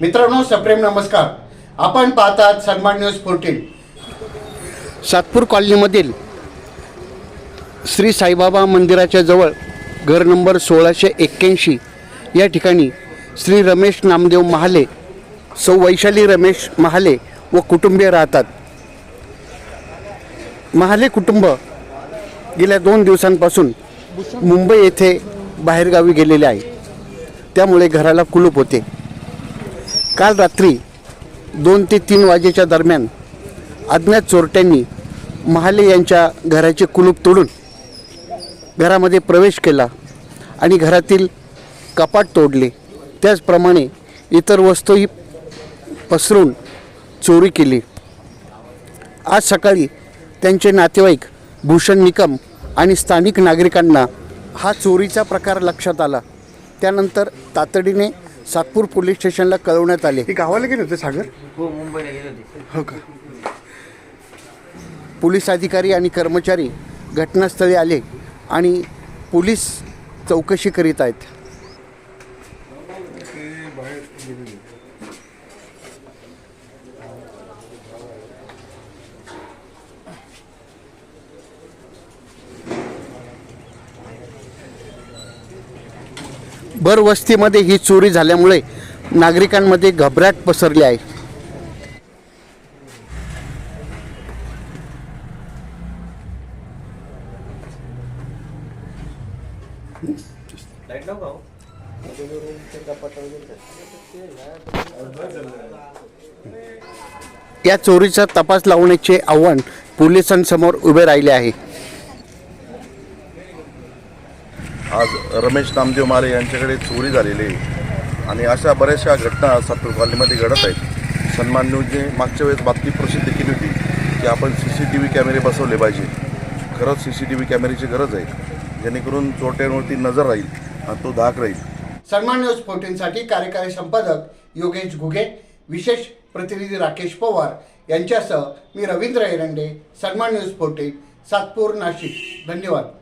मित्रांनो सप्रेम नमस्कार. आपण पाहतात सन्मान न्यूज फोर्टीन सातपूर कॉलनीमधील श्री साईबाबा मंदिराच्या जवळ घर नंबर सोळाशे एक्क्याऐंशी या ठिकाणी श्री रमेश नामदेव महाले सौ वैशाली रमेश महाले व कुटुंबीय राहतात. महाले कुटुंब गेल्या दोन दिवसांपासून मुंबई येथे बाहेरगावी गेलेले आहे. त्यामुळे घराला कुलूप होते. काल रात्री दोन ते तीन वाजेच्या दरम्यान अज्ञात चोरट्यांनी महाले यांच्या घराचे कुलूप तोडून घरामध्ये प्रवेश केला आणि घरातील कपाट तोडले. त्याचप्रमाणे इतर वस्तूही पसरून चोरी केली. आज सकाळी त्यांचे नातेवाईक भूषण निकम आणि स्थानिक नागरिकांना हा चोरीचा प्रकार लक्षात आला. त्यानंतर तातडीने सातपूर पोलीस स्टेशनला कळवण्यात आले. हे गावाला गेले होते सागर? हो मुंबईला गेले होते. हो का? पोलीस अधिकारी आणि कर्मचारी घटनास्थळी आले आणि पोलीस चौकशी करीत आहेत. भरवस्तीमध्ये ही चोरी झाल्यामुळे नागरिकांमध्ये घबराट पसरली आहे. या चोरीचा तपास लावण्याचे आव्हान पोलिसांसमोर उभे राहिले आहे. आज रमेश नामदेव मारे यांच्याकडे चोरी झालेली आहे. आणि अशा बऱ्याचशा घटना सातपूर कॉलनीमध्ये घडत आहेत. सन्मान न्यूजने मागच्या वेळेस बातमी प्रसिद्ध केली होती की आपण सी सी टी व्ही कॅमेरे बसवले पाहिजे. खरंच सी सी टी व्ही कॅमेऱ्याची गरज आहे. जेणेकरून चोरट्यांवरती नजर राहील आणि तो धाक राहील. सन्मान न्यूज फोर्टीनसाठी कार्यकारी संपादक योगेश घुगे विशेष प्रतिनिधी राकेश पवार यांच्यासह मी रवींद्र एरंडे सन्मान न्यूज फोर्टीन सातपूर नाशिक. धन्यवाद.